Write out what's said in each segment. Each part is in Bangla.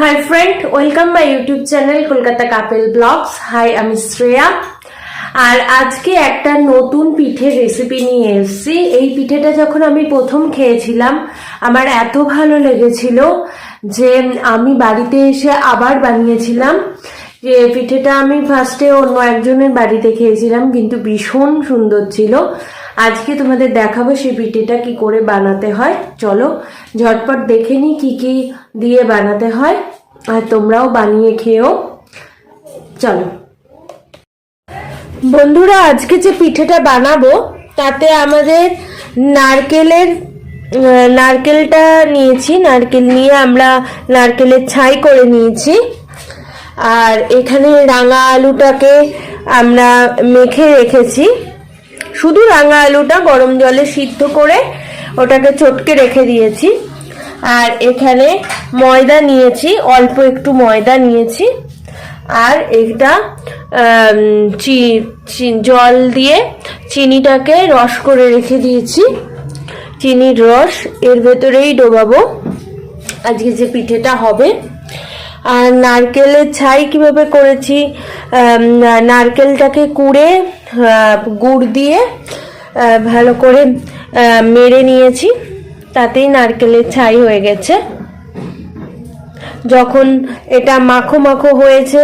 Hi friend welcome my YouTube channel Kolkata couple vlogs hi আমি শ্রেয়া আর আজকে একটা নতুন পিঠের রেসিপি নিয়ে এসেছি। এই পিঠেটা যখন আমি প্রথম খেয়েছিলাম, আমার এত ভালো লেগেছিল যে আমি বাড়িতে এসে আবার বানিয়েছিলাম। যে পিঠেটা আমি ফার্স্টে অন্য একজনের বাড়িতে খেয়েছিলাম, কিন্তু ভীষণ সুন্দর ছিল। আজকে তোমাদের দেখাবো সেই পিঠেটা কি করে বানাতে হয়। চলো, ঝটপট দেখে নি কি কি দিয়ে বানাতে হয়, আর তোমরাও বানিয়ে খেয়েও। চলো। বন্ধুরা, আজকে যে পিঠেটা বানাবো, তাতে আমাদের নারকেলের নারকেলটা নিয়েছি। নারকেল নিয়ে আমরা নারকেলের ছাই করে নিয়েছি। আর এখানে রাঙা আলুটাকে আমরা মেখে রেখেছি। শুধু রাঙা আলুটা গরম জলে সিদ্ধ করে ওটাকে চটকে রেখে দিয়েছি। আর এখানে ময়দা নিয়েছি, অল্প একটু ময়দা নিয়েছি। আর এটা জল দিয়ে চিনিটাকে রস করে রেখে দিয়েছি। চিনির রস, এর ভেতরেই ডোবাবো। আজকে যে পিঠেটা হবে। আর নারকেলের ছাই কীভাবে করেছি? নারকেলটাকে কুড়ে গুড় দিয়ে ভালো করে মেরে নিয়েছি। তাতেই নারকেলের ছাই হয়ে গেছে। যখন এটা মাখো মাখো হয়েছে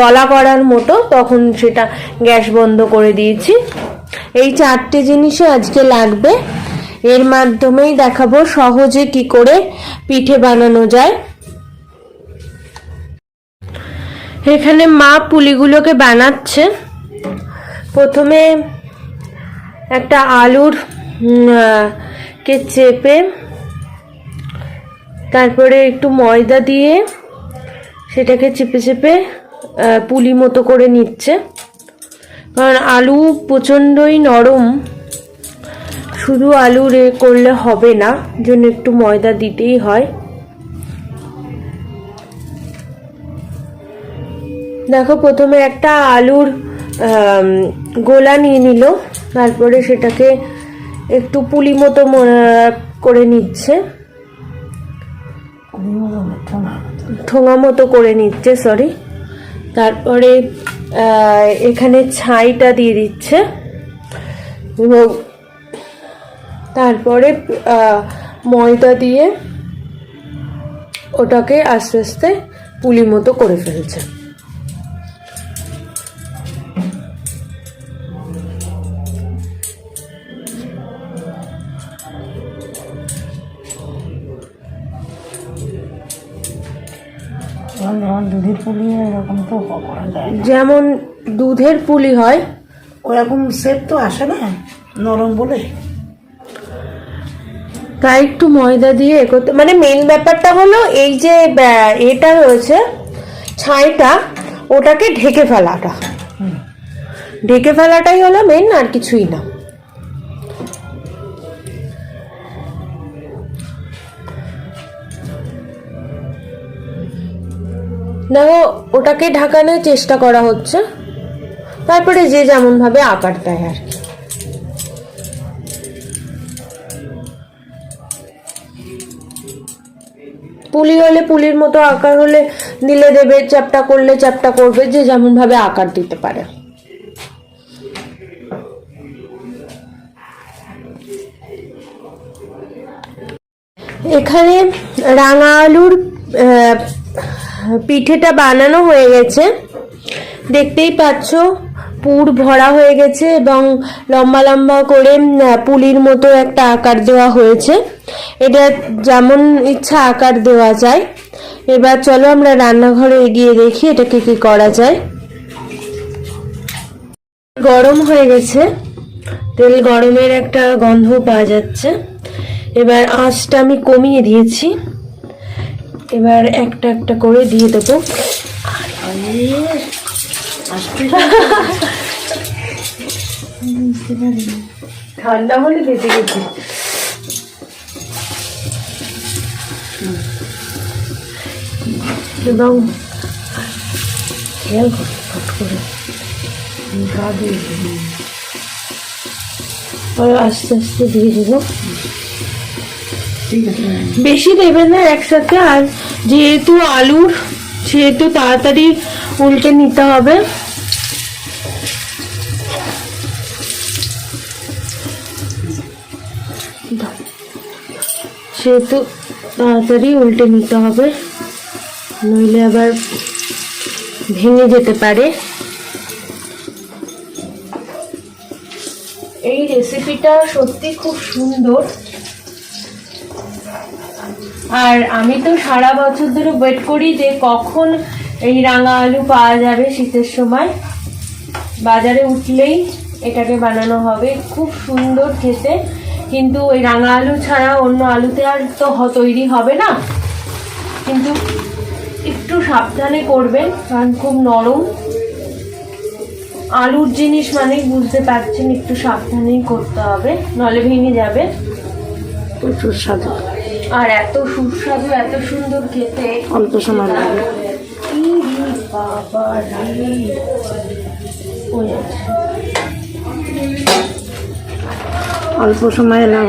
দলা করার মতো, তখন সেটা গ্যাস বন্ধ করে দিয়েছি। এই চারটে জিনিসই আজকে লাগবে। এর মাধ্যমেই দেখাবো সহজে কি করে পিঠে বানানো যায়। এখানে মা পুলিগুলোকে বানাচ্ছে। প্রথমে একটা আলুর কে চেপে, তারপরে একটু ময়দা দিয়ে সেটাকে চেপে চেপে পুলি মতো করে নিচ্ছে। কারণ আলু প্রচণ্ডই নরম। শুধু আলু রে করলে হবে না, জন্য একটু ময়দা দিতেই হয়। দেখো, প্রথমে একটা আলুর গোলা নিয়ে নিল, তারপরে সেটাকে একটু পুলি মতো করে নিচ্ছে। ঠোঙা মতো করে নিচ্ছে সরি তারপরে এখানে ছাইটা দিয়ে দিচ্ছে। এবং তারপরে ময়দা দিয়ে ওটাকে আস্তে আস্তে পুলি মতো করে ফেলছে। যেমন যেমন দুধের পুলি এরকম তো করা যায় না। যেমন দুধের পুলি হয়। ওরকম সেপ তো আসে না নরম বলে। তাই একটু ময়দা দিয়ে এ করতে মানে মেন ব্যাপারটা হলো এই যে ব্যা- এটা রয়েছে ছাইটা ওটাকে ঢেকে ফেলাটা। ঢেকে ফেলাটাই হলো মেন আর কিছুই না। দেখো, ওটাকে ঢাকানোর চেষ্টা করা হচ্ছে। তারপরে যে যেমন ভাবে আকার দেয় আর কি। পুলি হলে পুলির মতো আকার হলে দিলে দেবে, চ্যাপটা করলে চ্যাপটা করবে, যে যেমন ভাবে আকার দিতে পারে। এখানে রাঙা আলুর পিঠেটা বানানো হয়ে গেছে। দেখতেই পাচ্ছ, পুর ভরা হয়ে গেছে এবং লম্বা লম্বা করে পুলির মতো একটা আকার দেওয়া হয়েছে। এটা যেমন ইচ্ছা আকার দেওয়া যায়। এবার চলো আমরা রান্নাঘরে এগিয়ে দেখি এটা এটাকে কি করা যায়। গরম হয়ে গেছে। তেল গরমের একটা গন্ধ পাওয়া যাচ্ছে। এবার আঁচটা আমি কমিয়ে দিয়েছি। এবার একটা একটা করে দিয়ে দেবো। ঠান্ডা হলে দিতে গেছি। এবং খেয়াল করো ফট করে। গা দিয়ে আস্তে আস্তে দিয়ে দেবো। বেশি দেবেন না একসাথে, আর যেহেতু আলুর, সেহেতু তাড়াতাড়ি উল্টে নিতে হবে। সেহেতু তাড়াতাড়ি উল্টে নিতে হবে, নইলে আবার ভেঙে যেতে পারে। এই রেসিপিটা সত্যি খুব সুন্দর। আর আমি তো সারা বছর ধরে ওয়েট করি যে কখন এই রাঙা আলু পাওয়া যাবে শীতের সময়। বাজারে উঠলেই এটাকে বানানো হবে। খুব সুন্দর খেতে। কিন্তু ওই রাঙা আলু ছাড়া অন্য আলুতে আর তো তৈরি হবে না। কিন্তু একটু সাবধানে করবেন, কারণ খুব নরম। আলুর জিনিস মানে বুঝতে পারছেন একটু সাবধানেই করতে হবে, নলে ভেঙে যাবে। প্রচুর স্বাদ। আর এত সুস্বাদু এত সুন্দর খেতে অল্প সময় লাগে বাবা। অল্প সময় লাগ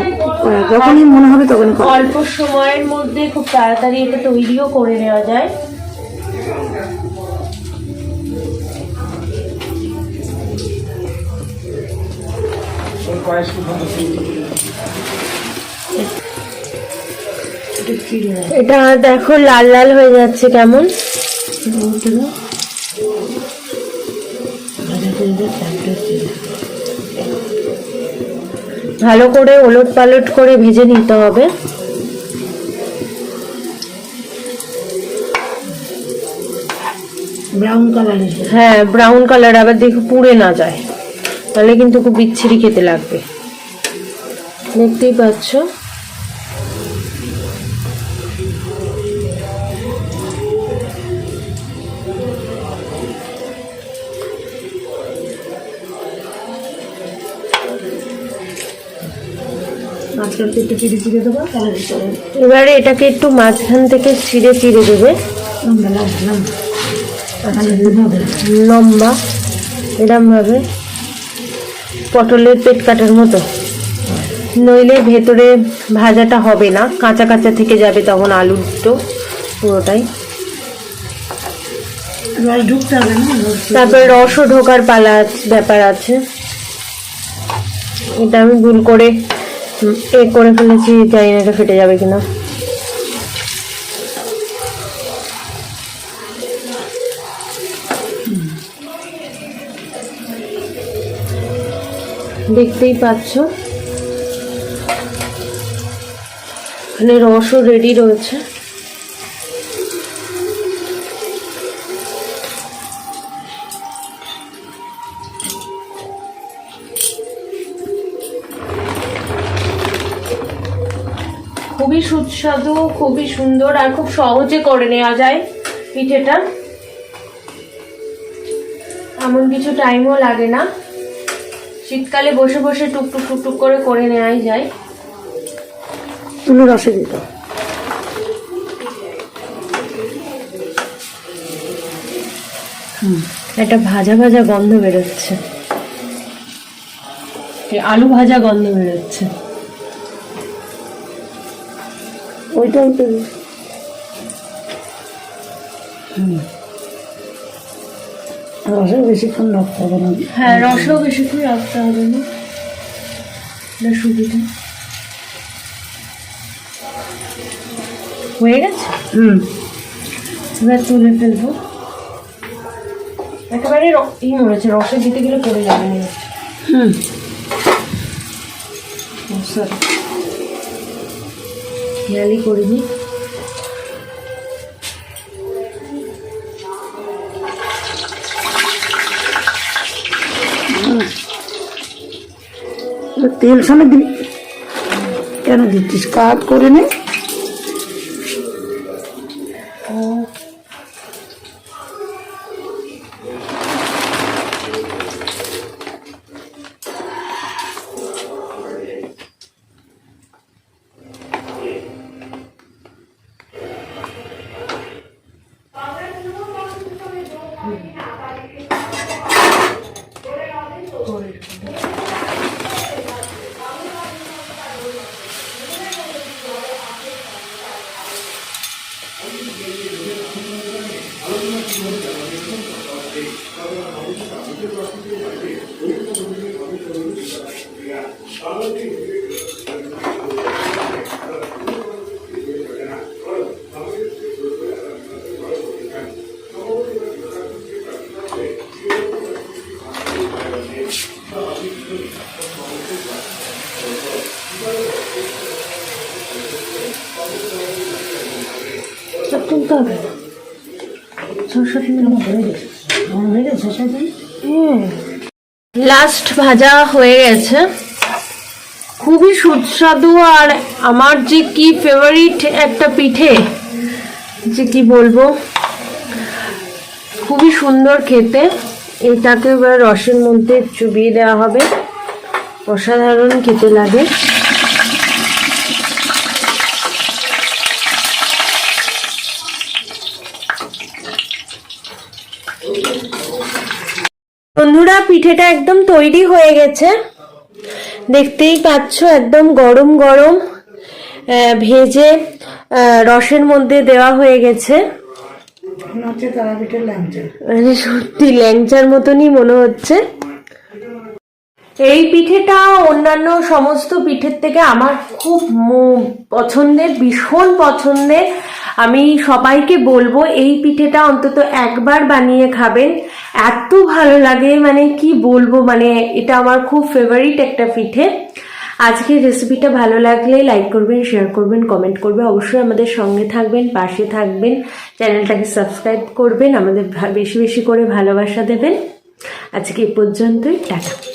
যখনই মনে হবে তখনই করো। অল্প সময়ের মধ্যে খুব তাড়াতাড়ি এটা তৈরিও করে নেওয়া যায় এটা দেখো লাল লাল হয়ে যাচ্ছে কেমন। ভালো করে ওলট পালট করে ভেজে নিতে হবে। ব্রাউন কালারের হ্যাঁ ব্রাউন কালার আবার দেখো পুড়ে না যায়। তাহলে কিন্তু খুব বিচ্ছিরি খেতে লাগবে। দেখতেই পাচ্ছ? মাঝখান একটু চিড়ে চিড়ে দেবো তাহলে ভিতরে এবারে এটাকে একটু মাঝখান থেকে ছিঁড়ে চিড়ে দেবে। লম্বা লম্বা লম্বা। তাহলে দুধ হবে। লম্বা এরম ভাবে। পটলের পেট কাটার মতো। নইলে ভেতরে ভাজাটা হবে না। কাঁচা কাঁচা থেকে যাবে তখন আলুর তো পুরোটাই। তারপরে রসও ঢোকার পালা ব্যাপার আছে। এটা আমি ভুল করে এ করে ফেলেছি, জানি না এটা ফেটে যাবে কিনা। দেখতেই পাচ্ছ? এখানে রসও রেডি রয়েছে। খুবই সুস্বাদু খুবই সুন্দর আর খুব সহজে করে নেওয়া যায় পিঠেটা। এমন কিছু টাইমও লাগে না। শীতকালে বসে বসে টুকটুক টুকটুক করে করে নেওয়াই যায়। তুলো রসে দিত একটা ভাজা ভাজা গন্ধ বেরোচ্ছে। আলু ভাজা গন্ধ বেরোচ্ছে। ওইটাই তো হুম। রসে বেশিক্ষণ রাখতে হবে না। হ্যাঁ রসও বেশিক্ষণ রাখতে হবে না। এটা সুবিধা। হয়ে গেছে? হুম। এবার তুলে ফেলব। একেবারে ই মরেছে রসে দিতে গেলে পড়ে যাবে হুম। সরি খেয়ালই করিনি। তেল সামনে দিবি। কেন দিচ্ছিস? কাজ করে নে সব তুলতে হবে সরষে তেল আমার হয়ে গেছে আমার হয়ে গেছে সরষে তেল হুম লাস্ট ভাজা হয়ে গেছে। খুবই সুস্বাদু আর আমার যে কি ফেভারিট একটা পিঠে, যে কি বলব? খুবই সুন্দর খেতে। এটাকে এবার রসের মধ্যে চুবিয়ে দেওয়া হবে। অসাধারণ খেতে লাগে। বন্ধুরা পিঠেটা একদম তৈরি হয়ে গেছে। দেখতেই পাচ্ছ একদম গরম গরম ভেজে রসের মধ্যে দেওয়া হয়ে গেছে। মানে সত্যি ল্যাংচার মতনই মনে হচ্ছে। এই পিঠেটা অন্যান্য সমস্ত পিঠের থেকে আমার খুব পছন্দের, ভীষণ পছন্দের। আমি সবাইকে বলব, এই পিঠেটা অন্তত একবার বানিয়ে খাবেন। এত ভালো লাগে মানে কি বলব মানে এটা আমার খুব ফেভারিট একটা পিঠে। আজকের রেসিপিটা ভালো লাগলে লাইক করবেন শেয়ার করবেন কমেন্ট করবেন অবশ্যই আমাদের সঙ্গে থাকবেন, পাশে থাকবেন। চ্যানেলটাকে সাবস্ক্রাইব করবেন, আমাদের বেশি বেশি করে ভালোবাসা দেবেন। আজকে এ পর্যন্তই, টাটা।